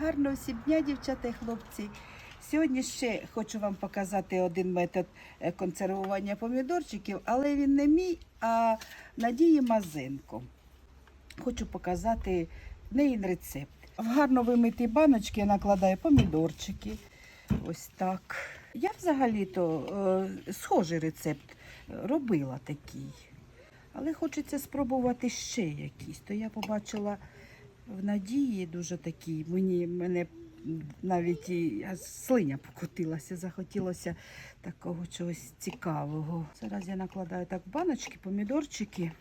Гарного всім дня, дівчата і хлопці. Сьогодні ще хочу вам показати один метод е, консервування помідорчиків, але він не мій, а Надії Мазенко. Хочу показати неї рецепт. В гарно вимитій баночки я накладаю помідорчики. Ось так. Я взагалі-то е, схожий рецепт робила такий. Але хочеться спробувати ще якісь. То я побачила в надії дуже такі. Мені мене навіть і слиня покотилася, захотілося такого чогось цікавого. Зараз я накладаю так баночки, помідорчики.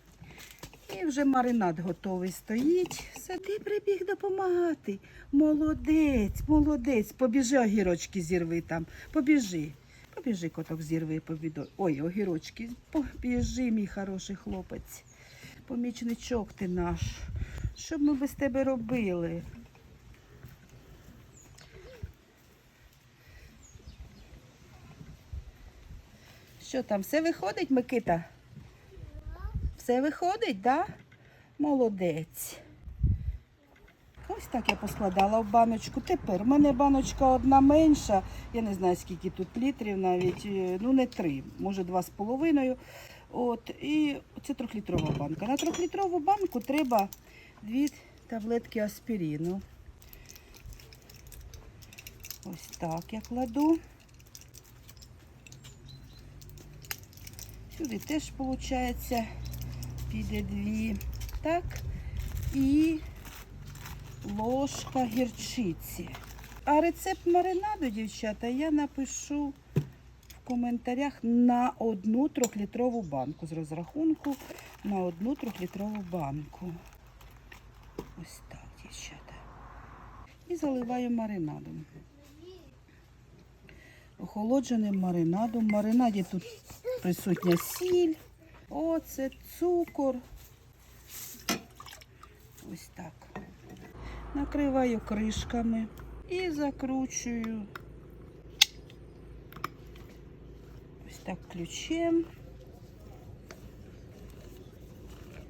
І вже маринад готовий стоїть. Все, ти прибіг допомагати. Молодець, молодець. Побіжи огірочки зірви там. Побіжи. Побіжи, коток зірви помідор. Ой, огірочки. Побіжи, мій хороший хлопець. Помічничок ти наш. Що б ми без тебе робили? Що там, все виходить, Микита? Все виходить, да? Молодець. Ось так я поскладала в баночку. Тепер в мене баночка одна менша. Я не знаю, скільки тут літрів навіть. е, Ну, не три, може два з половиною. От, і це трьохлітрова банка. На трьохлітрову банку треба дві таблетки аспіріну. Ось так я кладу. Сюди теж, виходить, піде дві. Так. І ложка гірчиці. А рецепт маринаду, дівчата, я напишу в коментарях на одну трьохлітрову банку з розрахунку на одну трьохлітрову банку. Ось так, дівчата. І заливаю маринадом. Охолодженим маринадом. В маринаді тут присутня сіль, оцет, цукор. Ось так. Накриваю кришками і закручую. Ось так ключем.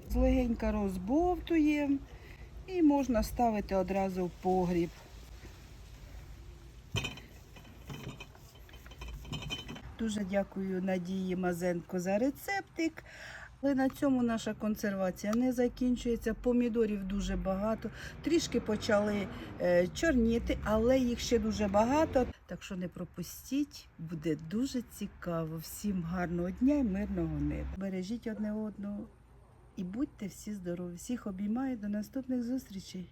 Злегенько розбовтуємо і можна ставити одразу в погріб. Дуже дякую Надії Мазенко за рецептик. Але на цьому наша консервація не закінчується. Помідорів дуже багато. Трішки почали е, чорніти, але їх ще дуже багато. Так що не пропустіть, буде дуже цікаво. Всім гарного дня і мирного неба. Бережіть одне одного і будьте всі здорові. Всіх обіймаю. До наступних зустрічей.